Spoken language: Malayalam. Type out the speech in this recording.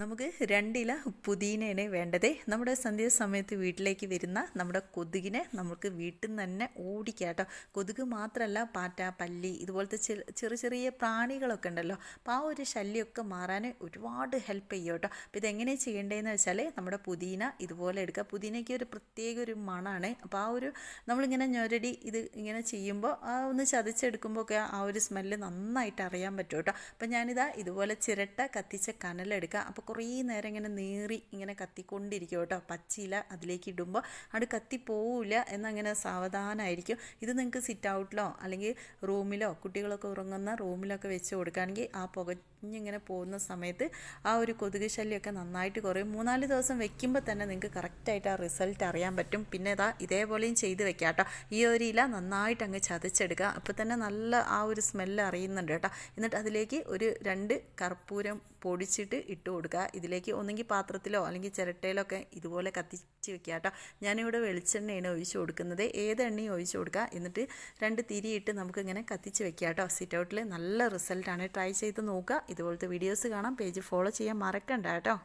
നമുക്ക് രണ്ടില പുതിനയാണ് വേണ്ടത്. നമ്മുടെ സന്ധ്യാസമയത്ത് വീട്ടിലേക്ക് വരുന്ന നമ്മുടെ കൊതുകിനെ നമുക്ക് വീട്ടിൽ നിന്ന് തന്നെ ഓടിക്കുക കേട്ടോ. കൊതുക് മാത്രമല്ല പാറ്റ പല്ലി ഇതുപോലത്തെ ചെറിയ ചെറിയ പ്രാണികളൊക്കെ ഉണ്ടല്ലോ. അപ്പോൾ ആ ഒരു ശല്യമൊക്കെ മാറാൻ ഒരുപാട് ഹെൽപ്പ് ചെയ്യും കേട്ടോ. അപ്പോൾ ഇതെങ്ങനെ ചെയ്യേണ്ടതെന്ന് വെച്ചാൽ നമ്മുടെ പുതിന ഇതുപോലെ എടുക്കുക. പുതിനയ്ക്ക് ഒരു പ്രത്യേക ഒരു മണമാണ് അപ്പോൾ ആ ഒരു നമ്മളിങ്ങനെ ഞൊരടി ഇത് ഇങ്ങനെ ചെയ്യുമ്പോൾ ആ ഒന്ന് ചതച്ചെടുക്കുമ്പോൾ ഒക്കെ ആ ഒരു സ്മെല്ല് നന്നായിട്ട് അറിയാൻ പറ്റും കേട്ടോ. അപ്പോൾ ഞാനിതാ ഇതുപോലെ ചിരട്ട കത്തിച്ച കനലെടുക്കുക. അപ്പോൾ കുറേ നേരം ഇങ്ങനെ നേറി ഇങ്ങനെ കത്തിക്കൊണ്ടിരിക്കും കേട്ടോ. പച്ചില അതിലേക്ക് ഇടുമ്പോൾ അത് കത്തിപ്പോവില്ല എന്നങ്ങനെ സാവധാനമായിരിക്കും ഇത് നിങ്ങൾക്ക് സിറ്റ് ഔട്ടിലോ അല്ലെങ്കിൽ റൂമിലോ കുട്ടികളൊക്കെ ഉറങ്ങുന്ന റൂമിലൊക്കെ വെച്ച് കൊടുക്കുകയാണെങ്കിൽ ആ പുകഞ്ഞിങ്ങനെ പോകുന്ന സമയത്ത് ആ ഒരു കൊതുക് ശല്യമൊക്കെ നന്നായിട്ട് കുറയും. മൂന്നാൽ ദിവസം വെക്കുമ്പോൾ തന്നെ നിങ്ങൾക്ക് കറക്റ്റായിട്ട് ആ റിസൾട്ട് അറിയാൻ പറ്റും. പിന്നെ ഇതാ ഇതേപോലെയും ചെയ്ത് വെക്കാം കേട്ടോ ഈ ഒരു ഇല നന്നായിട്ട് അങ്ങ് ചതച്ചെടുക്കുക അപ്പോൾ തന്നെ നല്ല ആ ഒരു സ്മെല്ല് അറിയുന്നുണ്ട് കേട്ടോ. എന്നിട്ട് അതിലേക്ക് ഒരു രണ്ട് കർപ്പൂരം പൊടിച്ചിട്ട് ഇട്ട് കൊടുക്കുക. ഇതിലേക്ക് ഒന്നെങ്കിൽ പാത്രത്തിലോ അല്ലെങ്കിൽ ചിരട്ടയിലോ ഒക്കെ ഇതുപോലെ കത്തിച്ച് വെക്കുക കേട്ടോ. ഞാനിവിടെ വെളിച്ചെണ്ണയാണ് ഒഴിച്ച് കൊടുക്കുന്നത്. ഏത് എണ്ണയും ഒഴിച്ച് കൊടുക്കുക. എന്നിട്ട് രണ്ട് തിരിയിട്ട് നമുക്കിങ്ങനെ കത്തിച്ച് വെക്കുക കേട്ടോ. സിറ്റ് ഔട്ടിൽ നല്ല റിസൾട്ടാണ് ട്രൈ ചെയ്ത് നോക്കുക. ഇതുപോലത്തെ വീഡിയോസ് കാണാം. പേജ് ഫോളോ ചെയ്യാൻ മറക്കണ്ട കേട്ടോ.